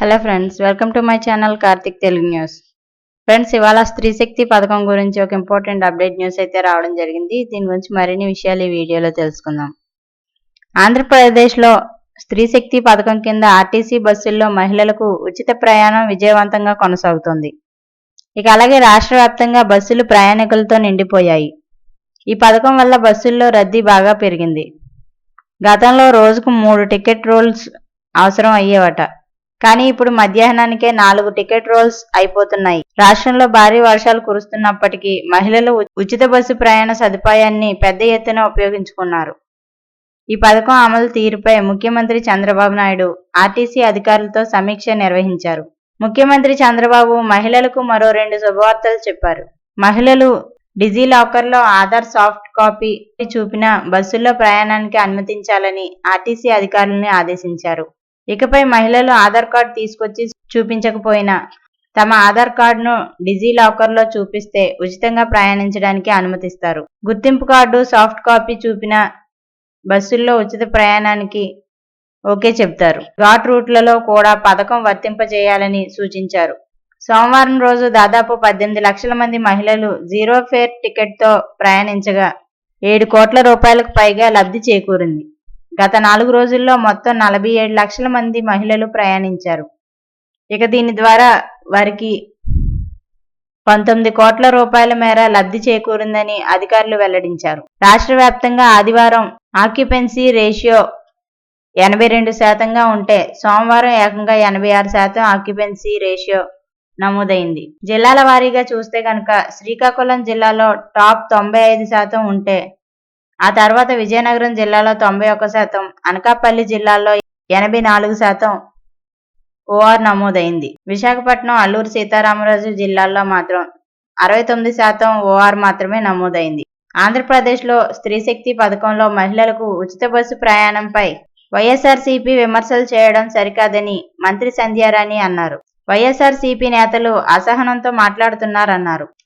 Hello friends welcome to my channel Karthik Telugu news friends ఇవాళ స్త్రీ శక్తి పథకం గురించి ఒక ఇంపార్టెంట్ అప్డేట్ న్యూస్ అయితే రావడం జరిగింది. దీని గురించి మరిన్ని విషయాలు ఈ వీడియోలో తెలుసుకుందాం. ఆంధ్రప్రదేశ్లో స్త్రీ శక్తి పథకం కింద ఆర్టీసీ బస్సుల్లో మహిళలకు ఉచిత ప్రయాణం విజయవంతంగా కొనసాగుతోంది. ఇక అలాగే రాష్ట్ర వ్యాప్తంగా బస్సులు ప్రయాణికులతో నిండిపోయాయి. ఈ పథకం వల్ల బస్సుల్లో రద్దీ బాగా పెరిగింది. గతంలో రోజుకు మూడు టికెట్ రోల్స్ అవసరం అయ్యేవట. కానీ ఇప్పుడు మధ్యాహ్నానికే నాలుగు టికెట్ రోల్స్ అయిపోతున్నాయి. రాష్ట్రంలో భారీ వర్షాలు కురుస్తున్నప్పటికీ మహిళలు ఉచిత బస్సు ప్రయాణ సదుపాయాన్ని పెద్ద ఎత్తున ఉపయోగించుకున్నారు. ఈ పథకం అమలు తీరుపై ముఖ్యమంత్రి చంద్రబాబు నాయుడు ఆర్టీసీ అధికారులతో సమీక్ష నిర్వహించారు. ముఖ్యమంత్రి చంద్రబాబు మహిళలకు మరో రెండు శుభవార్తలు చెప్పారు. మహిళలు డిజీ లాకర్లో ఆధార్ సాఫ్ట్ కాపీ చూపిన బస్సుల్లో ప్రయాణానికి అనుమతించాలని ఆర్టీసీ అధికారులను ఆదేశించారు. ఇకపై మహిళలు ఆధార్ కార్డు తీసుకొచ్చి చూపించకపోయినా తమ ఆధార్ కార్డును డిజీ లాకర్లో చూపిస్తే ఉచితంగా ప్రయాణించడానికి అనుమతిస్తారు. గుర్తింపు కార్డు సాఫ్ట్ కాపీ చూపిన బస్సుల్లో ఉచిత ప్రయాణానికి ఓకే చెప్తారు ఘాట్ రూట్లలో కూడా పథకం వర్తింపజేయాలని సూచించారు. సోమవారం రోజు దాదాపు పద్దెనిమిది లక్షల మంది మహిళలు జీరో ఫేర్ టికెట్తో ప్రయాణించగా ఏడు కోట్ల రూపాయలకు పైగా లబ్ధి చేకూరింది. గత నాలుగు రోజుల్లో మొత్తం నలభై ఏడు లక్షల మంది మహిళలు ప్రయాణించారు. ఇక దీని ద్వారా వారికి పంతొమ్మిది కోట్ల రూపాయల మేర లబ్ధి చేకూరిందని అధికారులు వెల్లడించారు. రాష్ట్ర వ్యాప్తంగా ఆదివారం ఆక్యుపెన్సీ రేషియో ఎనభై రెండు శాతంగా ఉంటే సోమవారం ఏకంగా ఎనభై ఆరు శాతం ఆక్యుపెన్సీ రేషియో నమోదైంది. జిల్లాల వారీగా చూస్తే కనుక శ్రీకాకుళం జిల్లాలో టాప్ తొంభై ఐదు శాతం ఉంటే ఆ తర్వాత విజయనగరం జిల్లాలో తొంభై ఒక్క శాతం అనకాపల్లి జిల్లాలో ఎనభై నాలుగు శాతం ఓఆర్ నమోదైంది. విశాఖపట్నం అల్లూరు సీతారామరాజు జిల్లాల్లో మాత్రం అరవై తొమ్మిది శాతం ఓఆర్ మాత్రమే నమోదైంది. ఆంధ్రప్రదేశ్లో స్త్రీ శక్తి పథకంలో మహిళలకు ఉచిత బస్సు ప్రయాణంపై వైఎస్ఆర్సీపీ విమర్శలు చేయడం సరికాదని మంత్రి సంధ్యారాణి అన్నారు. వైఎస్ఆర్సీపీ నేతలు అసహనంతో మాట్లాడుతున్నారన్నారు.